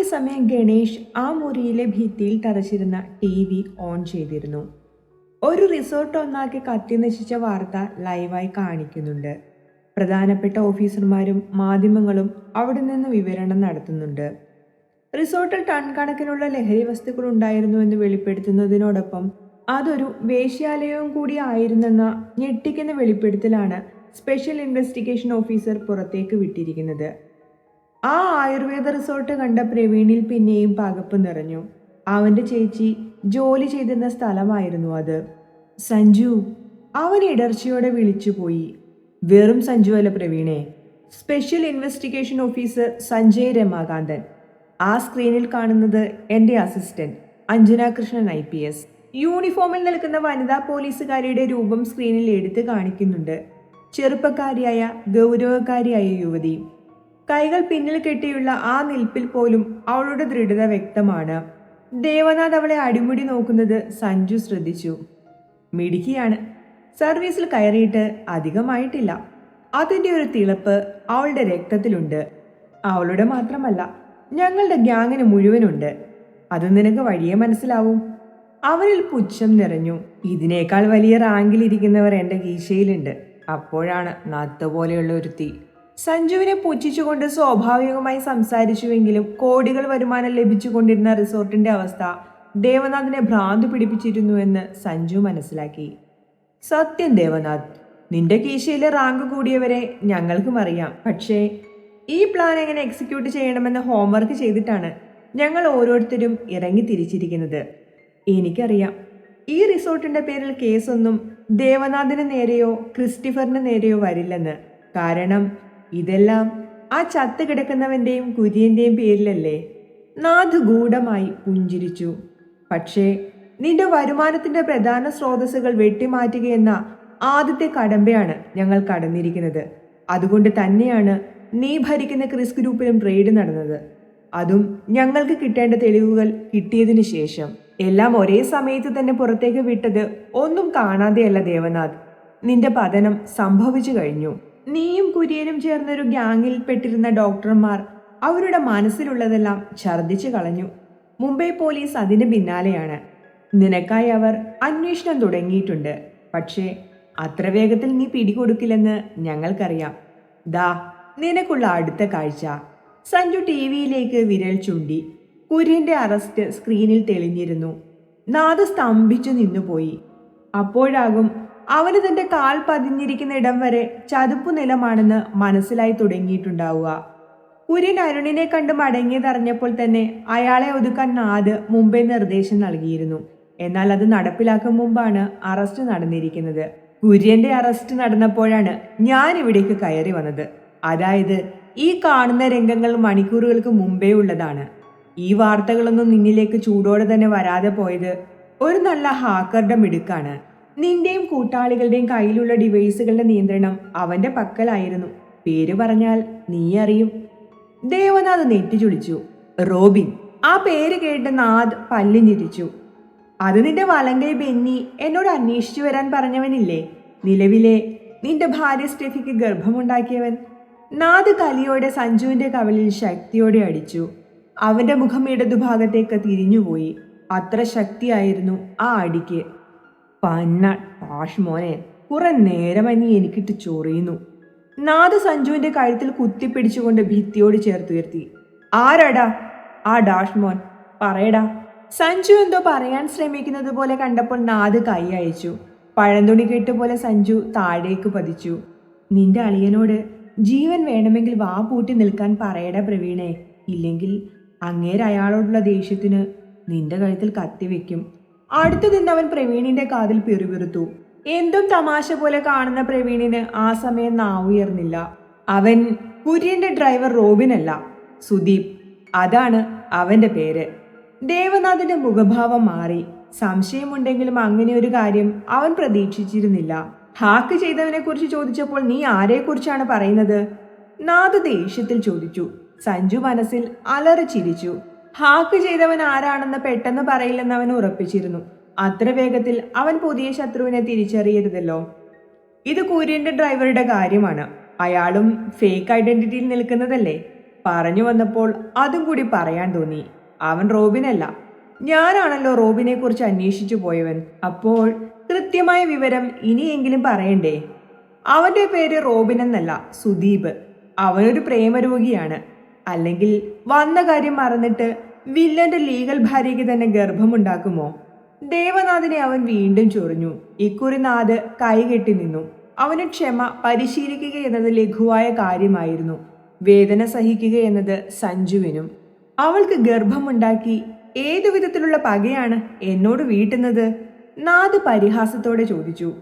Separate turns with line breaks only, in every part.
അതേസമയം ഗണേഷ് ആ മുറിയിലെ ഭിത്തിയിൽ തറച്ചിരുന്ന ടി വി ഓൺ ചെയ്തിരുന്നു. ഒരു റിസോർട്ട് ഒന്നാക്കി കത്തി നശിച്ച വാർത്ത ലൈവായി കാണിക്കുന്നുണ്ട്. പ്രധാനപ്പെട്ട ഓഫീസർമാരും മാധ്യമങ്ങളും അവിടെ നിന്ന് വിവരണം നടത്തുന്നുണ്ട്. റിസോർട്ടിൽ ടൺ കണക്കിനുള്ള ലഹരി വസ്തുക്കൾ ഉണ്ടായിരുന്നുവെന്ന് വെളിപ്പെടുത്തുന്നതിനോടൊപ്പം അതൊരു വേശ്യാലയവും കൂടി ആയിരുന്നെന്ന ഞെട്ടിക്കുന്ന വെളിപ്പെടുത്തലാണ് സ്പെഷ്യൽ ഇൻവെസ്റ്റിഗേഷൻ ഓഫീസർ പുറത്തേക്ക് വിട്ടിരിക്കുന്നത്. ആ ആയുർവേദ റിസോർട്ട് കണ്ട പ്രവീണിൽ പിന്നെയും പകപ്പ് നിറഞ്ഞു. അവന്റെ ചേച്ചി ജോലി ചെയ്തിരുന്ന സ്ഥലമായിരുന്നു അത്. സഞ്ജു അവൻ ഇടർച്ചയോടെ വിളിച്ചുപോയി വെറും സഞ്ജു അല്ല പ്രവീണെ. Special investigation officer Sanjay Ramakanthan. ആ സ്ക്രീനിൽ കാണുന്നത് എന്റെ assistant Anjana Krishnan I P S. യൂണിഫോമിൽ നിൽക്കുന്ന വനിതാ പോലീസുകാരിയുടെ രൂപം സ്ക്രീനിൽ എടുത്തു കാണിക്കുന്നുണ്ട്. ചെറുപ്പക്കാരിയായ ഗൗരവക്കാരിയായ യുവതി. കൈകൾ പിന്നിൽ കെട്ടിയുള്ള ആ നിൽപ്പിൽ പോലും അവളുടെ ദൃഢത വ്യക്തമാണ്. ദേവനാഥ് അവളെ അടിമുടി നോക്കുന്നത് സഞ്ജു ശ്രദ്ധിച്ചു. മിടുക്കിയാണ്. സർവീസിൽ കയറിയിട്ട് അധികമായിട്ടില്ല. അതിന്റെ ഒരു തിളപ്പ് അവളുടെ രക്തത്തിലുണ്ട്. അവളുടെ മാത്രമല്ല ഞങ്ങളുടെ ഗ്യാങ്ങിന് മുഴുവനുണ്ട്. അത് നിനക്ക് വഴിയെ മനസ്സിലാവും. അവരിൽ പുച്ഛം നിറഞ്ഞു. ഇതിനേക്കാൾ വലിയ റാങ്കിലിരിക്കുന്നവർ എന്റെ ഗീശയിലുണ്ട്. അപ്പോഴാണ് നത്ത പോലെയുള്ള ഒരു തീ സഞ്ജുവിനെ പുച്ഛിച്ചുകൊണ്ട് സ്വാഭാവികമായി സംസാരിച്ചുവെങ്കിലും കോടികൾ വരുമാനം ലഭിച്ചുകൊണ്ടിരുന്ന റിസോർട്ടിന്റെ അവസ്ഥ ദേവനാഥിനെ ഭ്രാന്ത് പിടിപ്പിച്ചിരുന്നുവെന്ന് സഞ്ജു മനസ്സിലാക്കി. സത്യം ദേവനാഥ് നിന്റെ കീശയിലെ റാങ്ക് കൂടിയവരെ ഞങ്ങൾക്കും അറിയാം. പക്ഷേ ഈ പ്ലാൻ എങ്ങനെ എക്സിക്യൂട്ട് ചെയ്യണമെന്ന് ഹോംവർക്ക് ചെയ്തിട്ടാണ് ഞങ്ങൾ ഓരോരുത്തരും ഇറങ്ങി തിരിച്ചിരിക്കുന്നത്. എനിക്കറിയാം. ഈ റിസോർട്ടിന്റെ പേരിൽ കേസൊന്നും ദേവനാഥിന് നേരെയോ ക്രിസ്റ്റിഫറിന് നേരെയോ വരില്ലെന്ന്. കാരണം ഇതെല്ലാം ആ ചത്ത് കിടക്കുന്നവന്റെയും കുര്യന്റെയും പേരിലല്ലേ? നാഥ് ഗൂഢമായി പുഞ്ചിരിച്ചു. പക്ഷേ നിന്റെ വരുമാനത്തിന്റെ പ്രധാന സ്രോതസ്സുകൾ വെട്ടിമാറ്റുകയെന്ന ആദ്യത്തെ കടമ്പയാണ് ഞങ്ങൾ കടന്നിരിക്കുന്നത്. അതുകൊണ്ട് തന്നെയാണ് നീ ഭരിക്കുന്ന ക്രിസ് ഗ്രൂപ്പിലും റെയ്ഡ് നടന്നത്. അതും ഞങ്ങൾക്ക് കിട്ടേണ്ട തെളിവുകൾ കിട്ടിയതിനു ശേഷം. എല്ലാം ഒരേ സമയത്ത് തന്നെ പുറത്തേക്ക് വിട്ടത് ഒന്നും കാണാതെയല്ല ദേവനാഥ്. നിന്റെ പതനം സംഭവിച്ചു കഴിഞ്ഞു. നീയും കുര്യനും ചേർന്നൊരു ഗ്യാങ്ങിൽ പെട്ടിരുന്ന ഡോക്ടർമാർ അവരുടെ മനസ്സിലുള്ളതെല്ലാം ഛർദ്ദിച്ചു കളഞ്ഞു. മുംബൈ പോലീസ് അതിന് പിന്നാലെയാണ്. നിനക്കായി അവർ അന്വേഷണം തുടങ്ങിയിട്ടുണ്ട്. പക്ഷേ അത്ര വേഗത്തിൽ നീ പിടികൊടുക്കില്ലെന്ന് ഞങ്ങൾക്കറിയാം. ദാ നിനക്കുള്ള അടുത്ത കാഴ്ച. സഞ്ജു ടി വിയിലേക്ക് വിരൽ ചൂണ്ടി കുര്യന്റെ അറസ്റ്റ് സ്ക്രീനിൽ തെളിഞ്ഞിരുന്നു. നാദ് സ്തംഭിച്ചു നിന്നുപോയി. അപ്പോഴാകും അവന് തന്റെ കാൽ പതിഞ്ഞിരിക്കുന്ന ഇടം വരെ ചതുപ്പു നിലമാണെന്ന് മനസ്സിലായി തുടങ്ങിയിട്ടുണ്ടാവുക. കുര്യൻ അരുണിനെ കണ്ട് മടങ്ങിയതറിഞ്ഞപ്പോൾ തന്നെ അയാളെ ഒതുക്കാൻ നാദ് മുംബൈ നിർദ്ദേശം നൽകിയിരുന്നു. എന്നാൽ അത് നടപ്പിലാക്കും മുമ്പാണ് അറസ്റ്റ് നടന്നിരിക്കുന്നത്. കുര്യന്റെ അറസ്റ്റ് നടന്നപ്പോഴാണ് ഞാൻ ഇവിടേക്ക് കയറി വന്നത്. അതായത് ഈ കാണുന്ന രംഗങ്ങൾ മണിക്കൂറുകൾക്ക് മുമ്പേ ഉള്ളതാണ്. ഈ വാർത്തകളൊന്നും നിന്നിലേക്ക് ചൂടോടെ തന്നെ വരാതെ പോയത് ഒരു നല്ല ഹാക്കറുടെ മിടുക്കാണ്. നിന്റെയും കൂട്ടാളികളുടെയും കയ്യിലുള്ള ഡിവൈസുകളുടെ നിയന്ത്രണം അവന്റെ പക്കലായിരുന്നു. പേര് പറഞ്ഞാൽ നീ അറിയും. ദേവനാഥ് നെറ്റിച്ചുളിച്ചു റോബിൻ ആ പേര് കേട്ട് നാഥ് പല്ലിഞ്ഞിരിച്ചു. അത് നിന്റെ വലങ്കൈ ബെന്നി എന്നോട് അന്വേഷിച്ചു വരാൻ പറഞ്ഞവനില്ലേ? നിലവിലെ നിന്റെ ഭാര്യ സ്റ്റെഫിക്ക് ഗർഭമുണ്ടാക്കിയവൻ. നാഥ് കലിയോടെ സഞ്ജുവിന്റെ കവലിൽ ശക്തിയോടെ അടിച്ചു. അവന്റെ മുഖം ഇടതുഭാഗത്തേക്ക് തിരിഞ്ഞുപോയി. അത്ര ശക്തിയായിരുന്നു ആ അടിക്ക്. പന്ന പാഷ് മോനെ കുറെ നേരമായി നീ എനിക്കിട്ട് ചൊറിയുന്നു. നാദ് സഞ്ജുവിന്റെ കഴുത്തിൽ കുത്തിപ്പിടിച്ചുകൊണ്ട് ഭിത്തിയോട് ചേർത്തുയർത്തി ആരാടാ? ആ ഡാഷ് മോൻ പറയടാ. സഞ്ജു എന്തോ പറയാൻ ശ്രമിക്കുന്നത് പോലെ കണ്ടപ്പോൾ നാദ് കൈ അയച്ചു. പഴന്തുണി കെട്ടുപോലെ സഞ്ജു താഴേക്ക് പതിച്ചു. നിന്റെ അളിയനോട് ജീവൻ വേണമെങ്കിൽ വാ പൂട്ടി നിൽക്കാൻ പറയടാ പ്രവീണേ. ഇല്ലെങ്കിൽ അങ്ങേരയാളോടുള്ള ദേഷ്യത്തിന് നിന്റെ കഴുത്തിൽ കത്തിവെക്കും അടുത്തു നിന്നവൻ പ്രവീണിന്റെ കാതിൽ പിറുപിറുത്തു എന്തും തമാശ പോലെ കാണുന്ന പ്രവീണിന് ആ സമയം നാവുയർന്നില്ല. അവൻ കുര്യന്റെ ഡ്രൈവർ റോബിൻ അല്ല സുദീപ്. അതാണ് അവന്റെ പേര്. ദേവനാഥിന്റെ മുഖഭാവം മാറി. സംശയമുണ്ടെങ്കിലും അങ്ങനെ ഒരു കാര്യം അവൻ പ്രതീക്ഷിച്ചിരുന്നില്ല. ഹാക്ക് ചെയ്തവനെ കുറിച്ച് ചോദിച്ചപ്പോൾ നീ ആരെക്കുറിച്ചാണ് പറയുന്നത്? നാഥ് ദേഷ്യത്തിൽ ചോദിച്ചു. സഞ്ജു മനസ്സിൽ അലറി ചിരിച്ചു. ഹാക്ക് ചെയ്തവൻ ആരാണെന്ന് പെട്ടെന്ന് പറയില്ലെന്ന് അവൻ ഉറപ്പിച്ചിരുന്നു. അത്ര വേഗത്തിൽ അവൻ പുതിയ ശത്രുവിനെ തിരിച്ചറിയരുതല്ലോ. ഇത് കുര്യന്റെ ഡ്രൈവറുടെ കാര്യമാണ്. അയാളും ഫേക്ക് ഐഡന്റിറ്റിയിൽ നിൽക്കുന്നതല്ലേ? പറഞ്ഞു വന്നപ്പോൾ അതും കൂടി പറയാൻ തോന്നി. അവൻ റോബിനല്ല. ഞാനാണല്ലോ റോബിനെ കുറിച്ച് അന്വേഷിച്ചു പോയവൻ. അപ്പോൾ കൃത്യമായ വിവരം ഇനിയെങ്കിലും പറയണ്ടേ? അവന്റെ പേര് റോബിൻ എന്നല്ല സുദീപ്. അവനൊരു പ്രേമരോഗിയാണ്. അല്ലെങ്കിൽ വന്ന കാര്യം മറന്നിട്ട് വില്ലന്റെ ലീഗൽ ഭാര്യയ്ക്ക് തന്നെ ഗർഭമുണ്ടാക്കുമോ? ദേവനാഥിനെ അവൻ വീണ്ടും ചൊറിഞ്ഞു. ഇക്കുറി നാഥ് കൈകെട്ടി നിന്നു. അവന് ക്ഷമ പരിശീലിക്കുക എന്നത് ലഘുവായ കാര്യമായിരുന്നു. വേദന സഹിക്കുക എന്നത് സഞ്ജുവിനും. അവൾക്ക് ഗർഭമുണ്ടാക്കി ഏതു വിധത്തിലുള്ള പകയാണ് എന്നോട് വീട്ടുന്നത്? നാഥ് പരിഹാസത്തോടെ ചോദിച്ചു.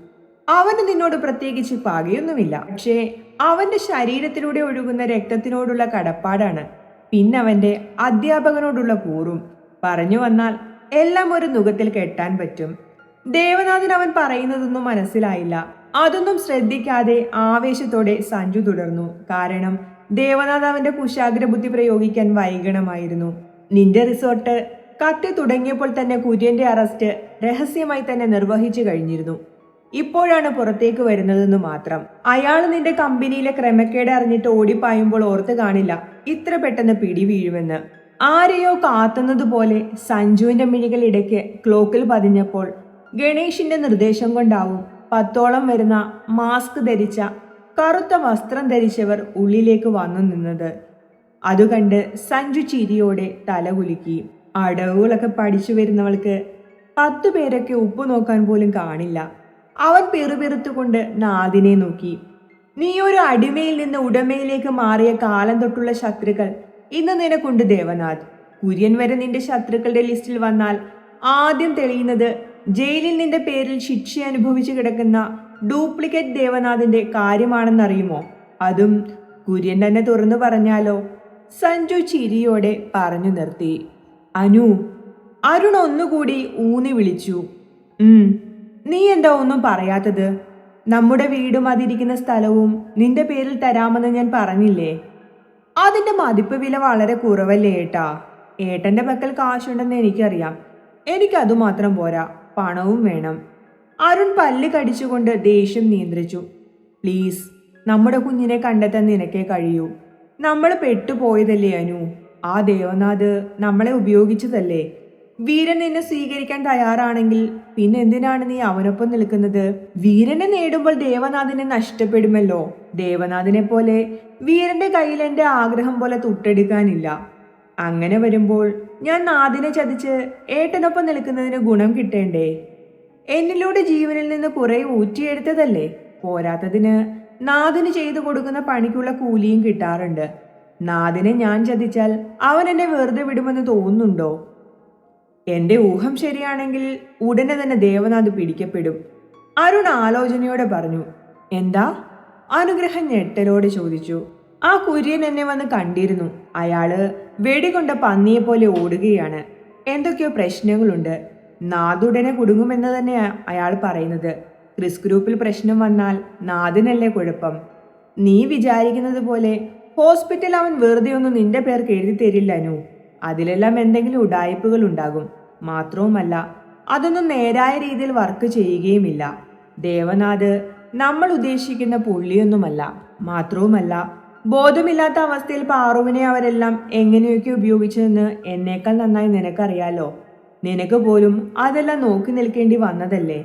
അവന് നിന്നോട് പ്രത്യേകിച്ച് പകയൊന്നുമില്ല. പക്ഷേ അവന്റെ ശരീരത്തിലൂടെ ഒഴുകുന്ന രക്തത്തിനോടുള്ള കടപ്പാടാണ്. പിന്നവന്റെ അധ്യാപകനോടുള്ള കൂറും. പറഞ്ഞു വന്നാൽ എല്ലാം ഒരു നുഖത്തിൽ കെട്ടാൻ പറ്റും. ദേവനാഥൻ അവൻ പറയുന്നതൊന്നും മനസ്സിലായില്ല. അതൊന്നും ശ്രദ്ധിക്കാതെ ആവേശത്തോടെ സഞ്ജു തുടർന്നു. കാരണം ദേവനാഥ് അവന്റെ കുശാഗ്ര ബുദ്ധി പ്രയോഗിക്കാൻ വൈകണമായിരുന്നു. നിന്റെ റിസോർട്ട് കത്തി തുടങ്ങിയപ്പോൾ തന്നെ കുര്യന്റെ അറസ്റ്റ് രഹസ്യമായി തന്നെ നിർവഹിച്ചു കഴിഞ്ഞിരുന്നു. ഇപ്പോഴാണ് പുറത്തേക്ക് വരുന്നതെന്ന് മാത്രം. അയാൾ നിന്റെ കമ്പനിയിലെ ക്രമക്കേട് അറിഞ്ഞിട്ട് ഓടിപ്പായുമ്പോൾ ഓർത്ത് കാണില്ല ഇത്ര പെട്ടെന്ന് പിടി വീഴുമെന്ന്. ആരെയോ കാത്തുന്നത് പോലെ സഞ്ജുവിന്റെ മിഴികൾ ഇടയ്ക്ക് ക്ലോക്കിൽ പതിഞ്ഞപ്പോൾ ഗണേഷിന്റെ നിർദ്ദേശം കൊണ്ടാവും പത്തോളം വരുന്ന മാസ്ക് ധരിച്ച കറുത്ത വസ്ത്രം ധരിച്ചവർ ഉള്ളിലേക്ക് വന്നു നിന്നത്. അതുകണ്ട് സഞ്ജു ചിരിയോടെ തലകുലുക്കി അടവുകളൊക്കെ പഠിച്ചു വരുന്നവൾക്ക് പത്തു പേരൊക്കെ ഉപ്പ് നോക്കാൻ പോലും കാണില്ല. അവൻ പെറുപെറുത്തുകൊണ്ട് നാദിനെ നോക്കി. നീ ഒരു അടിമയിൽ നിന്ന് ഉടമയിലേക്ക് മാറിയ കാലം തൊട്ടുള്ള ശത്രുക്കൾ ഇന്ന് നിനക്കുണ്ട് ദേവനാഥ്. കുര്യൻ വരെ നിന്റെ ശത്രുക്കളുടെ ലിസ്റ്റിൽ വന്നാൽ ആദ്യം തെളിയുന്നത് ജയിലിൽ നിന്റെ പേരിൽ ശിക്ഷ അനുഭവിച്ചു കിടക്കുന്ന ഡ്യൂപ്ലിക്കേറ്റ് ദേവനാഥിന്റെ കാര്യമാണെന്നറിയുമോ? അതും കുര്യൻ തന്നെ തുറന്നു പറഞ്ഞാലോ? സഞ്ജു ചിരിയോടെ പറഞ്ഞു നിർത്തി. അനു അരുൺ ഒന്നുകൂടി ഊന്നി വിളിച്ചു. നീ എന്താ ഒന്നും പറയാത്തത്? നമ്മുടെ വീടും അതിരിക്കുന്ന സ്ഥലവും നിന്റെ പേരിൽ തരാമെന്ന് ഞാൻ പറഞ്ഞില്ലേ? അതിന്റെ മതിപ്പ് വില വളരെ കുറവല്ലേ ഏട്ടാ. ഏട്ടന്റെ പക്കൽ കാശുണ്ടെന്ന് എനിക്കറിയാം. എനിക്കതു മാത്രം പോരാ. പണവും വേണം. അരുൺ പല്ല് കടിച്ചുകൊണ്ട് ദേഷ്യം നിയന്ത്രിച്ചു. പ്ലീസ് നമ്മുടെ കുഞ്ഞിനെ കണ്ടെത്താൻ നിനക്കേ കഴിയൂ. നമ്മൾ പെട്ടുപോയതല്ലേ അനു? ആ ദേവനാഥ് നമ്മളെ ഉപയോഗിച്ചതല്ലേ? വീരൻ നിന്നെ സ്വീകരിക്കാൻ തയ്യാറാണെങ്കിൽ പിന്നെ എന്തിനാണ് നീ അവനൊപ്പം നിൽക്കുന്നത്? വീരനെ നേടുമ്പോൾ ദേവനാഥിനെ നഷ്ടപ്പെടുമല്ലോ. ദേവനാഥിനെ പോലെ വീരന്റെ കയ്യിൽ എന്റെ ആഗ്രഹം പോലെ തുട്ടെടുക്കാനില്ല. അങ്ങനെ വരുമ്പോൾ ഞാൻ നാദിനെ ചതിച്ച് ഏട്ടനൊപ്പം നിൽക്കുന്നതിന് ഗുണം കിട്ടേണ്ടേ? എന്നിലൂടെ ജീവനിൽ നിന്ന് കുറെ ഊറ്റിയെടുത്തതല്ലേ? പോരാത്തതിന് നാദിന് ചെയ്തു കൊടുക്കുന്ന പണിക്കുള്ള കൂലിയും കിട്ടാറുണ്ട്. നാദിനെ ഞാൻ ചതിച്ചാൽ അവൻ എന്നെ വെറുതെ വിടുമെന്ന് തോന്നുന്നുണ്ടോ? എന്റെ ഊഹം ശരിയാണെങ്കിൽ ഉടനെ തന്നെ ദേവനാഥ് പിടിക്കപ്പെടും. അരുൺ ആലോചനയോടെ പറഞ്ഞു എന്താ? അനുഗ്രഹം ഞെട്ടലോടെ ചോദിച്ചു. ആ കുര്യൻ എന്നെ വന്ന് കണ്ടിരുന്നു. അയാൾ വെടികൊണ്ട പന്നിയെ പോലെ ഓടുകയാണ്. എന്തൊക്കെയോ പ്രശ്നങ്ങളുണ്ട്. നാദുടനെ കുടുങ്ങുമെന്ന് തന്നെയാ അയാൾ പറയുന്നത്. ക്രിസ് ഗ്രൂപ്പിൽ പ്രശ്നം വന്നാൽ നാദിനല്ലേ കുഴപ്പം. നീ വിചാരിക്കുന്നത് പോലെ ഹോസ്പിറ്റൽ അവൻ വെറുതെ ഒന്നും നിന്റെ പേർക്ക് എഴുതി തരില്ല അനു. അതിലെല്ലാം എന്തെങ്കിലും ഉടായ്പകൾ ഉണ്ടാകും. മാത്രവുമല്ല അതൊന്നും നേരായ രീതിയിൽ വർക്ക് ചെയ്യുകയുമില്ല. ദേവനാഥ് നമ്മൾ ഉദ്ദേശിക്കുന്ന പുള്ളിയൊന്നുമല്ല. മാത്രവുമല്ല ബോധമില്ലാത്ത അവസ്ഥയിൽ പാറുവിനെ അവരെല്ലാം എങ്ങനെയൊക്കെ ഉപയോഗിച്ചതെന്ന് എന്നേക്കാൾ നന്നായി നിനക്കറിയാലോ? നിനക്ക് പോലും അതെല്ലാം നോക്കി നിൽക്കേണ്ടി വന്നതല്ലേ?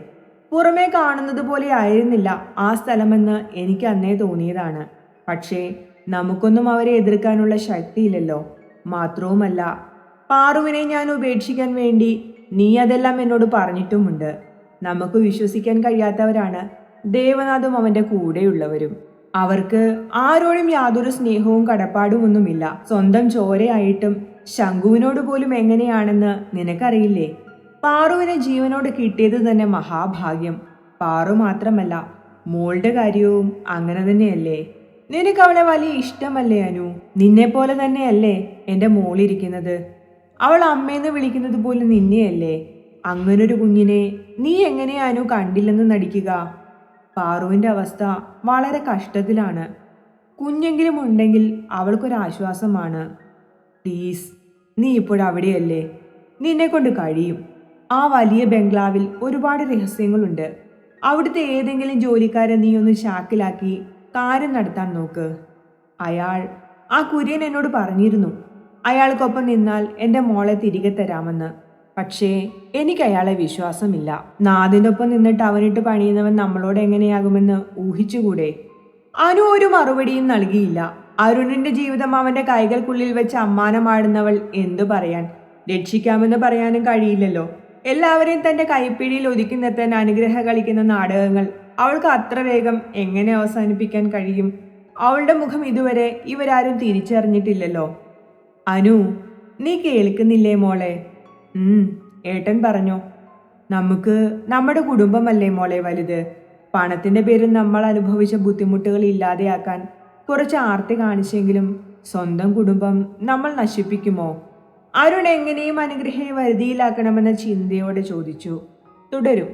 പുറമേ കാണുന്നത് പോലെ ആയിരുന്നില്ല ആ സ്ഥലമെന്ന് എനിക്ക് അന്നേ തോന്നിയതാണ്. പക്ഷേ നമുക്കൊന്നും അവരെ എതിർക്കാനുള്ള ശക്തിയില്ലല്ലോ. മാത്രവുമല്ല പാറുവിനെ ഞാൻ ഉപേക്ഷിക്കാൻ വേണ്ടി നീ അതെല്ലാം എന്നോട് പറഞ്ഞിട്ടുമുണ്ട്. നമുക്ക് വിശ്വസിക്കാൻ കഴിയാത്തവരാണ് ദേവനാഥും അവന്റെ കൂടെയുള്ളവരും. അവർക്ക് ആരോടും യാതൊരു സ്നേഹവും കടപ്പാടുമൊന്നുമില്ല. സ്വന്തം ചോരയായിട്ടും ശംഖുവിനോട് പോലും എങ്ങനെയാണെന്ന് നിനക്കറിയില്ലേ? പാറുവിനെ ജീവനോട് കിട്ടിയത് തന്നെ മഹാഭാഗ്യം. പാറു മാത്രമല്ല മോളുടെ കാര്യവും അങ്ങനെ തന്നെയല്ലേ? നിനക്ക് അവളെ വലിയ ഇഷ്ടമല്ലേ അനു? നിന്നെ പോലെ തന്നെയല്ലേ എന്റെ മോളിരിക്കുന്നത്? അവൾ അമ്മയെന്ന് വിളിക്കുന്നത് പോലും നിന്നെയല്ലേ? അങ്ങനൊരു കുഞ്ഞിനെ നീ എങ്ങനെയാനോ കണ്ടില്ലെന്ന് നടിക്കുക. പാറുവിന്റെ അവസ്ഥ വളരെ കഷ്ടത്തിലാണ്. കുഞ്ഞെങ്കിലും ഉണ്ടെങ്കിൽ അവൾക്കൊരാശ്വാസമാണ്. പ്ലീസ് നീ ഇപ്പോഴവിടെയല്ലേ നിന്നെ കൊണ്ട് കഴിയും. ആ വലിയ ബംഗ്ലാവിൽ ഒരുപാട് രഹസ്യങ്ങളുണ്ട്. അവിടുത്തെ ഏതെങ്കിലും ജോലിക്കാരെ നീ ഒന്ന് ചാക്കിലാക്കി കാര്യം നടത്താൻ നോക്ക്. അയാൾ ആ കുര്യൻ എന്നോട് പറഞ്ഞിരുന്നു. അയാൾക്കൊപ്പം നിന്നാൽ എന്റെ മോളെ തിരികെ തരാമെന്ന്. പക്ഷേ എനിക്ക് അയാളെ വിശ്വാസമില്ല. നാദിനൊപ്പം നിന്നിട്ട് അവനിട്ട് പണിയുന്നവൻ നമ്മളോട് എങ്ങനെയാകുമെന്ന് ഊഹിച്ചുകൂടെ? അനു ഒരു മറുപടിയും നൽകിയില്ല. അരുണിന്റെ ജീവിതം അവന്റെ കൈകൾക്കുള്ളിൽ വെച്ച് അമ്മാനമാടുന്നവൾ എന്തു പറയാൻ? രക്ഷിക്കാമെന്ന് പറയാനും കഴിയില്ലല്ലോ. എല്ലാവരെയും തന്റെ കൈപ്പിടിയിൽ ഒതുക്കി നിർത്താൻ അനുഗ്രഹ കളിക്കുന്ന നാടകങ്ങൾ അവൾക്ക് അത്ര വേഗം എങ്ങനെ അവസാനിപ്പിക്കാൻ കഴിയും? അവളുടെ മുഖം ഇതുവരെ ഇവരാരും തിരിച്ചറിഞ്ഞിട്ടില്ലല്ലോ. അനു നീ കേൾക്കുന്നില്ലേ മോളെ? ഏട്ടൻ പറഞ്ഞു. നമുക്ക് നമ്മുടെ കുടുംബമല്ലേ മോളെ വലുത്? പണത്തിന്റെ പേരിൽ നമ്മൾ അനുഭവിച്ച ബുദ്ധിമുട്ടുകൾ ഇല്ലാതെയാക്കാൻ കുറച്ച് ആർത്തി കാണിച്ചെങ്കിലും സ്വന്തം കുടുംബം നമ്മൾ നശിപ്പിക്കുമോ? അരുൺ എങ്ങനെയും അനുഗ്രഹയെ വരുതിയിലാക്കണമെന്ന ചിന്തയോടെ ചോദിച്ചു. തുടരും.